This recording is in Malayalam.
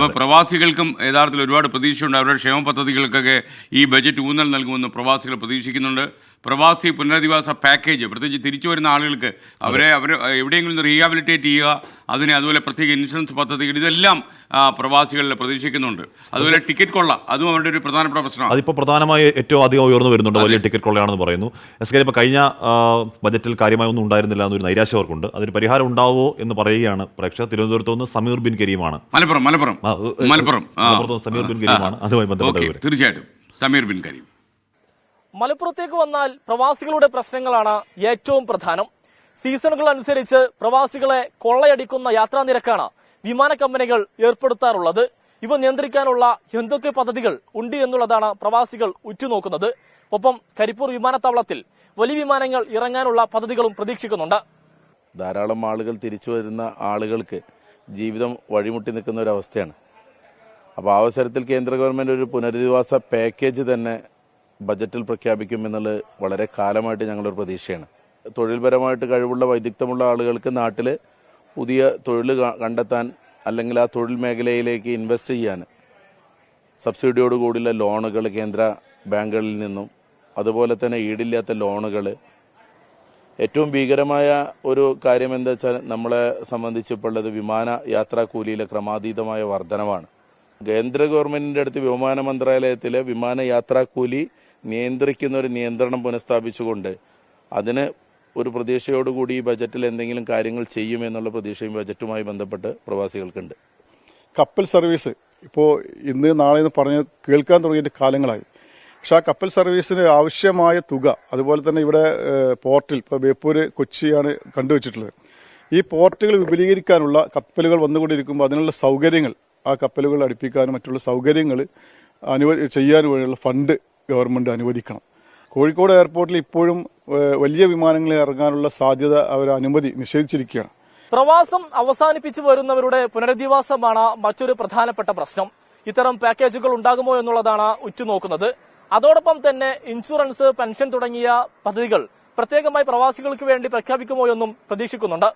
അപ്പോൾ പ്രവാസികൾക്കും യഥാർത്ഥത്തിൽ ഒരുപാട് പ്രതീക്ഷയുണ്ട്. അവരുടെ ക്ഷേമ പദ്ധതികൾക്കൊക്കെ ഈ ബജറ്റ് ഊന്നൽ നൽകുമെന്ന് പ്രവാസികൾ പ്രതീക്ഷിക്കുന്നുണ്ട്. പ്രവാസി പുനരധിവാസ പാക്കേജ് പ്രത്യേകിച്ച് തിരിച്ചു വരുന്ന ആളുകൾക്ക് അവരെ അവർ എവിടെയെങ്കിലും റീഹാബിലിറ്റേറ്റ് ചെയ്യുക അതിന് അതുപോലെ പ്രത്യേക ഇൻഷുറൻസ് പദ്ധതികൾ ഇതെല്ലാം പ്രവാസികളിൽ പ്രതീക്ഷിക്കുന്നുണ്ട്. അതുപോലെ ടിക്കറ്റ് കൊള്ള അതും അവരുടെ ഒരു പ്രധാനപ്പെട്ട പ്രശ്നമാണ്. അതിപ്പോൾ പ്രധാനമായി ഏറ്റവും അധികം ഉയർന്നു വരുന്നുണ്ട് വലിയ ടിക്കറ്റ് കൊള്ളയാണെന്ന് പറയുന്നു. എസ് കെ ഇപ്പോൾ കഴിഞ്ഞ ബജറ്റിൽ കാര്യമായി ഒന്നും ഉണ്ടായിരുന്നില്ല എന്നൊരു നൈരാശ അവർക്കുണ്ട്. അതിന് പരിഹാരം ഉണ്ടാവുമോ എന്ന് പറയുകയാണ് പ്രേക്ഷകർ. തിരുവനന്തപുരത്ത് നിന്ന് സമീർ ബിൻ കരീമാണ്. മലപ്പുറം മലപ്പുറം. മലപ്പുറം സമീർ ബിൻ കരീമാണ്. അതുമായി ബന്ധപ്പെട്ട. തീർച്ചയായിട്ടും. സമീർ ബിൻ കരീം. മലപ്പുറത്തേക്ക് വന്നാൽ പ്രവാസികളുടെ പ്രശ്നങ്ങളാണ് ഏറ്റവും പ്രധാനം. സീസണുകൾ അനുസരിച്ച് പ്രവാസികളെ കൊള്ളയടിക്കുന്ന യാത്രാ നിരക്കാണ് വിമാന കമ്പനികൾ ഏർപ്പെടുത്താറുള്ളത്. ഇവ നിയന്ത്രിക്കാനുള്ള എന്തൊക്കെ പദ്ധതികൾ ഉണ്ട് എന്നുള്ളതാണ് പ്രവാസികൾ ഉറ്റുനോക്കുന്നത്. ഒപ്പം കരിപ്പൂർ വിമാനത്താവളത്തിൽ വലിയ വിമാനങ്ങൾ ഇറങ്ങാനുള്ള പദ്ധതികളും പ്രതീക്ഷിക്കുന്നുണ്ട്. ധാരാളം ആളുകൾ തിരിച്ചു വരുന്ന ആളുകൾക്ക് ജീവിതം വഴിമുട്ടി നിൽക്കുന്ന ഒരു അവസ്ഥയാണ്. അപ്പോൾ അവസരത്തിൽ കേന്ദ്ര ഗവൺമെന്റ് ഒരു പുനരധിവാസ പാക്കേജ് തന്നെ ബജറ്റിൽ പ്രഖ്യാപിക്കുമെന്നുള്ളത് വളരെ കാലമായിട്ട് ഞങ്ങളൊരു പ്രതീക്ഷയാണ്. തൊഴിൽപരമായിട്ട് കഴിവുള്ള വൈദഗ്ധ്യമുള്ള ആളുകൾക്ക് നാട്ടിൽ പുതിയ തൊഴിൽ കണ്ടെത്താൻ അല്ലെങ്കിൽ ആ തൊഴിൽ മേഖലയിലേക്ക് ഇൻവെസ്റ്റ് ചെയ്യാൻ സബ്സിഡിയോട് കൂടിയുള്ള ലോണുകൾ കേന്ദ്ര ബാങ്കുകളിൽ നിന്നും അതുപോലെ തന്നെ ഈടില്ലാത്ത ലോണുകൾ. ഏറ്റവും ഭീകരമായ ഒരു കാര്യം എന്താ വെച്ചാൽ നമ്മളെ സംബന്ധിച്ചിപ്പോൾ ഉള്ളത് വിമാന യാത്രാ കൂലിയിലെ ക്രമാതീതമായ വർധനവാണ്. കേന്ദ്ര ഗവൺമെന്റിന്റെ അടുത്ത് വിമാന മന്ത്രാലയത്തിലെ വിമാന യാത്രാ കൂലി നിയന്ത്രിക്കുന്ന ഒരു നിയന്ത്രണം പുനഃസ്ഥാപിച്ചുകൊണ്ട് അതിന് ഒരു പ്രതീക്ഷയോടുകൂടി ഈ ബജറ്റിൽ എന്തെങ്കിലും കാര്യങ്ങൾ ചെയ്യുമെന്നുള്ള പ്രതീക്ഷയും ബജറ്റുമായി ബന്ധപ്പെട്ട് പ്രവാസികൾക്കുണ്ട്. കപ്പൽ സർവീസ് ഇപ്പോൾ ഇന്ന് നാളെ എന്ന് പറഞ്ഞ് കേൾക്കാൻ തുടങ്ങിയിട്ട് കാലങ്ങളായി. പക്ഷെ ആ കപ്പൽ സർവീസിന് ആവശ്യമായ തുക അതുപോലെ തന്നെ ഇവിടെ പോർട്ടിൽ ഇപ്പോൾ ബേപ്പൂര് കൊച്ചിയാണ് കണ്ടുവച്ചിട്ടുള്ളത്. ഈ പോർട്ടുകൾ വിപുലീകരിക്കാനുള്ള കപ്പലുകൾ വന്നുകൊണ്ടിരിക്കുമ്പോൾ അതിനുള്ള സൗകര്യങ്ങൾ ആ കപ്പലുകൾ അടുപ്പിക്കാനും മറ്റുള്ള സൗകര്യങ്ങൾ അനുവദി ചെയ്യാനും വേണ്ടിയുള്ള ഫണ്ട് ഗവൺമെന്റ് അനുവദിക്കണം. കോഴിക്കോട് എയർപോർട്ടിൽ ഇപ്പോഴും വലിയ വിമാനങ്ങൾ ഇറങ്ങാനുള്ള സാധ്യത അവർ അനുമതി നിഷേധിച്ചിരിക്കുകയാണ്. പ്രവാസം അവസാനിപ്പിച്ചു വരുന്നവരുടെ പുനരധിവാസമാണ് മറ്റൊരു പ്രധാനപ്പെട്ട പ്രശ്നം. ഇത്തരം പാക്കേജുകൾ ഉണ്ടാകുമോ എന്നുള്ളതാണ് ഉറ്റുനോക്കുന്നത്. അതോടൊപ്പം തന്നെ ഇൻഷുറൻസ് പെൻഷൻ തുടങ്ങിയ പദ്ധതികൾ പ്രത്യേകമായി പ്രവാസികൾക്ക് വേണ്ടി പ്രഖ്യാപിക്കുമോ എന്നും പ്രതീക്ഷിക്കുന്നുണ്ട്.